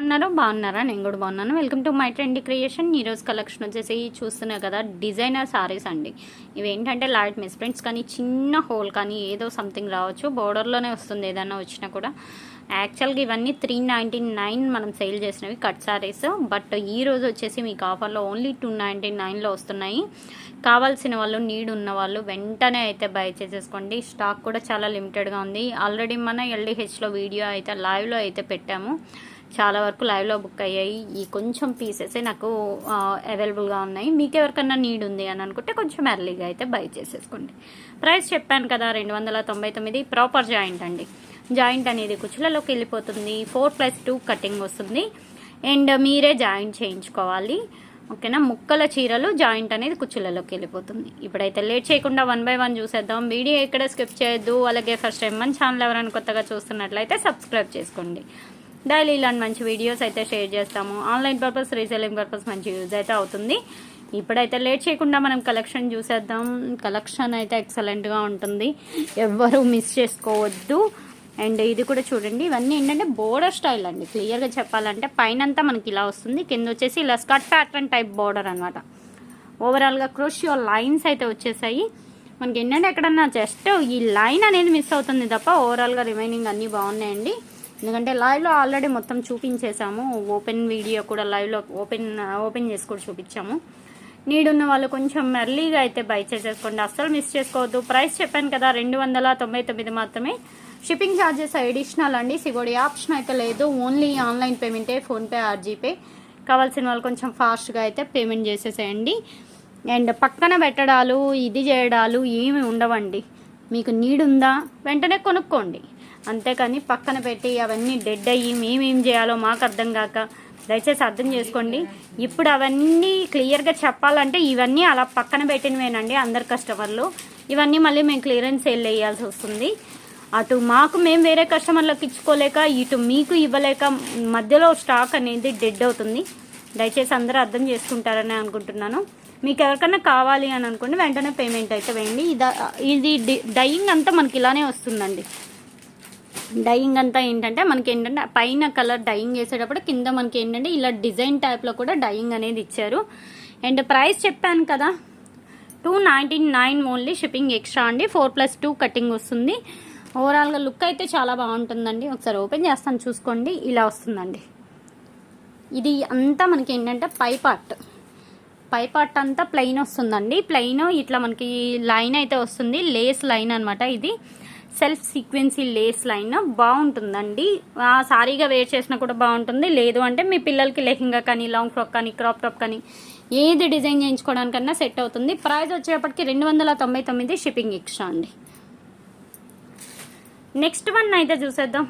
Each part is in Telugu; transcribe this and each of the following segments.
ఉన్నారు బాగున్నారా? నేను కూడా బాగున్నాను. Welcome to my trend creation ఈరోజు కలెక్షన్ వచ్చేసి చూస్తున్నా కదా డిజైనర్ సారీస్ అండి. ఇవి ఏంటంటే లైట్ మిస్ప్రింట్స్ కానీ చిన్న హోల్ కానీ ఏదో సంథింగ్ రావచ్చు. బోర్డర్లోనే వస్తుంది ఏదైనా వచ్చినా కూడా. యాక్చువల్గా ఇవన్నీ త్రీ నైంటీ నైన్ మనం సేల్ చేసినవి కట్ సారీస్ బట్ ఈ రోజు వచ్చేసి మీకు ఆఫర్లో ఓన్లీ టూ నైంటీ నైన్లో వస్తున్నాయి. కావాల్సిన వాళ్ళు నీడ్ ఉన్న వాళ్ళు వెంటనే అయితే బై చేసేసుకోండి. స్టాక్ కూడా చాలా లిమిటెడ్గా ఉంది. ఆల్రెడీ మన ఎల్డిహెచ్లో వీడియో అయితే లైవ్లో అయితే పెట్టాము. చాలా వరకు లైవ్లో బుక్ అయ్యాయి. ఈ కొంచెం పీసెస్ నాకు అవైలబుల్గా ఉన్నాయి. మీకు ఎవరికన్నా నీడ్ ఉంది అని అనుకుంటే కొంచెం ఎర్లీగా అయితే బై చేసేసుకోండి. ప్రైస్ చెప్పాను కదా రెండు వందల తొంభై తొమ్మిది. ప్రాపర్ జాయింట్ అండి. జాయింట్ అనేది కుచ్చులలోకి వెళ్ళిపోతుంది. ఫోర్ ప్లస్ టూ కటింగ్ వస్తుంది. అండ్ మీరే జాయింట్ చేయించుకోవాలి. ఓకేనా? ముక్కల చీరలు జాయింట్ అనేది కుచ్చులలోకి వెళ్ళిపోతుంది. ఇప్పుడైతే లేట్ చేయకుండా వన్ బై వన్ చూసేద్దాం. వీడియో ఎక్కడ స్కిప్ చేయొద్దు. అలాగే ఫస్ట్ టైం మన ఛానల్ ఎవరైనా కొత్తగా చూస్తున్నట్లయితే సబ్స్క్రైబ్ చేసుకోండి. డైలీ ఇలాంటి మంచి వీడియోస్ అయితే షేర్ చేస్తాము. ఆన్లైన్ పర్పస్ రీసెల్లింగ్ పర్పస్ మంచి యూజ్ అయితే అవుతుంది. ఇప్పుడైతే లేట్ చేయకుండా మనం కలెక్షన్ చూసేద్దాం. కలెక్షన్ అయితే ఎక్సలెంట్గా ఉంటుంది. ఎవ్వరూ మిస్ చేసుకోవద్దు. అండ్ ఇది కూడా చూడండి. ఇవన్నీ ఏంటంటే బోర్డర్ స్టైల్ అండి. క్లియర్గా చెప్పాలంటే పైనంతా మనకి ఇలా వస్తుంది. కింద వచ్చేసి ఇలా స్కర్ట్ ప్యాటర్న్ టైప్ బోర్డర్ అనమాట ఓవరాల్గా క్రోషియో లైన్స్ అయితే వచ్చేసాయి. మనకి ఏంటంటే ఎక్కడన్నా జస్ట్ ఈ లైన్ అనేది మిస్ అవుతుంది తప్ప ఓవరాల్గా రిమైనింగ్ అన్నీ బాగున్నాయండి. ఎందుకంటే లైవ్లో ఆల్రెడీ మొత్తం చూపించేసాము ఓపెన్ వీడియో కూడా లైవ్లో ఓపెన్ ఓపెన్ చేసి కూడా చూపించాము. నీడ్ ఉన్న వాళ్ళు కొంచెం ఎర్లీగా అయితే బై చేసేసుకోండి. అస్సలు మిస్ చేసుకోవద్దు. ప్రైస్ చెప్పాను కదా రెండు వందల తొంభై తొమ్మిది మాత్రమే. షిప్పింగ్ ఛార్జెస్ అడిషనల్ అండి. సిగోడి ఆప్షన్ అయితే లేదు. ఓన్లీ ఆన్లైన్ పేమెంటే ఫోన్పే ఆర్ జీపే కావాల్సిన వాళ్ళు కొంచెం ఫాస్ట్గా అయితే పేమెంట్ చేసేసేయండి. అండ్ పక్కన పెట్టడాలు ఇది చేయడాలు ఏమి ఉండవండి. మీకు నీడ్ ఉందా వెంటనే కొనుక్కోండి. అంతేకాని పక్కన పెట్టి అవన్నీ డెడ్ అయ్యి మేమేం చేయాలో మాకు అర్థం కాక దయచేసి అర్థం చేసుకోండి. ఇప్పుడు అవన్నీ క్లియర్గా చెప్పాలంటే ఇవన్నీ అలా పక్కన పెట్టినవేనండి అందరు కస్టమర్లు. ఇవన్నీ మళ్ళీ మేము క్లియరెన్స్ సేల్ వేయాల్సి వస్తుంది. అటు మాకు మేము వేరే కస్టమర్లకు ఇచ్చుకోలేక ఇటు మీకు ఇవ్వలేక మధ్యలో స్టాక్ అనేది డెడ్ అవుతుంది. దయచేసి అందరూ అర్థం చేసుకుంటారని అనుకుంటున్నాను. మీకు ఎవరికైనా కావాలి అని అనుకోండి వెంటనే పేమెంట్ అయితే వేయండి. ఇది డైయింగ్ అంతా మనకి ఇలానే వస్తుందండి. డైయింగ్ అంతా ఏంటంటే మనకి ఏంటంటే పైన కలర్ డైయింగ్ వేసేటప్పుడు కింద మనకి ఏంటంటే ఇలా డిజైన్ టైప్లో కూడా డైయింగ్ అనేది ఇచ్చారు. అండ్ ప్రైస్ చెప్పాను కదా two ninety nine only shipping extra అండి ఫోర్ ప్లస్ టూ కటింగ్ వస్తుంది. ఓవరాల్గా లుక్ అయితే చాలా బాగుంటుందండి. ఒకసారి ఓపెన్ చేస్తాను చూసుకోండి ఇలా వస్తుందండి. ఇది అంతా మనకి ఏంటంటే పై పార్ట్ పై పార్ట్ అంతా ప్లెయిన్ వస్తుందండి. ప్లెయిన్ ఇట్లా మనకి లైన్ అయితే వస్తుంది లేస్ లైన్ అనమాట ఇది. సెల్ఫ్ సీక్వెన్సీ లేస్ లైన్ బాగుంటుందండి. సారీగా వేర్ చేసినా కూడా బాగుంటుంది. లేదు అంటే మీ పిల్లలకి లెహింగా కానీ లాంగ్ ఫ్రాక్ కానీ క్రాప్ టాప్ కానీ ఏది డిజైన్ చేయించుకోవడానికన్నా సెట్ అవుతుంది. ప్రైస్ వచ్చేటప్పటికి రెండు వందల తొంభై తొమ్మిది షిప్పింగ్ ఎక్స్ట్రా అండి. నెక్స్ట్ వన్ అయితే చూసేద్దాం.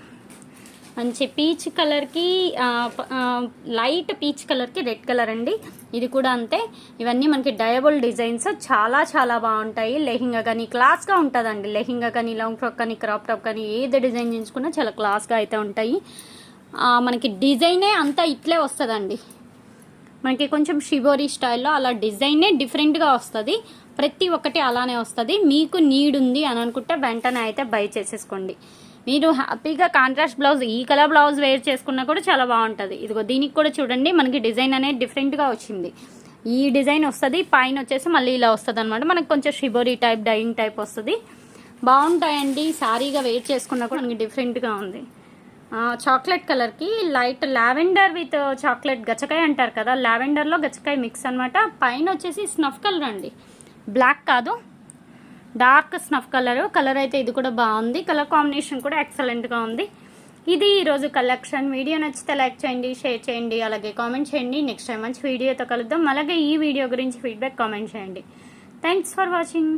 మంచి పీచ్ కలర్కి లైట్ పీచ్ కలర్కి రెడ్ కలర్ అండి. ఇది కూడా అంతే. ఇవన్నీ మనకి డయబుల్ డిజైన్స్ చాలా చాలా బాగుంటాయి. లెహింగా కానీ క్లాస్గా ఉంటుందండి. లెహింగా కానీ లాంగ్ ఫ్రాక్ కానీ క్రాప్ టాప్ కానీ ఏది డిజైన్ చేయించుకున్నా చాలా క్లాస్గా అయితే ఉంటాయి. మనకి డిజైనే అంతా ఇట్లే వస్తుందండి. మనకి కొంచెం షిబోరీ స్టైల్లో అలా డిజైనే డిఫరెంట్గా వస్తుంది. ప్రతి ఒక్కటి అలానే వస్తుంది. మీకు నీడ్ ఉంది అని అనుకుంటే వెంటనే అయితే బై చేసేసుకోండి. మీరు హ్యాపీగా కాంట్రాస్ట్ బ్లౌజ్ ఈ కలర్ బ్లౌజ్ వేర్ చేసుకున్నా కూడా చాలా బాగుంటుంది. ఇదిగో దీనికి కూడా చూడండి మనకి డిజైన్ అనేది డిఫరెంట్గా వచ్చింది. ఈ డిజైన్ వస్తుంది పైన వచ్చేసి మళ్ళీ ఇలా వస్తుంది అనమాట మనకు కొంచెం షిబోరీ టైప్ డైయింగ్ టైప్ వస్తుంది. బాగుంటాయండి సారీగా వేర్ చేసుకున్నా కూడా మనకి డిఫరెంట్గా ఉంది. చాక్లెట్ కలర్కి లైట్ లావెండర్ విత్ చాక్లెట్ గచ్చకాయ అంటారు కదా లావెండర్లో గచ్చకాయ మిక్స్ అనమాట పైన వచ్చేసి స్నఫ్ కలర్ అండి. బ్లాక్ కాదు డార్క్ స్నఫ్ కలర్. కలర్ అయితే ఇది కూడా బాగుంది. కలర్ కాంబినేషన్ కూడా ఎక్సలెంట్గా ఉంది. ఇది ఈరోజు కలెక్షన్ వీడియో నచ్చితే లైక్ చేయండి షేర్ చేయండి అలాగే కామెంట్ చేయండి. నెక్స్ట్ టైం మంచి వీడియోతో కలుద్దాం. అలాగే ఈ వీడియో గురించి ఫీడ్బ్యాక్ కామెంట్ చేయండి. Thanks for watching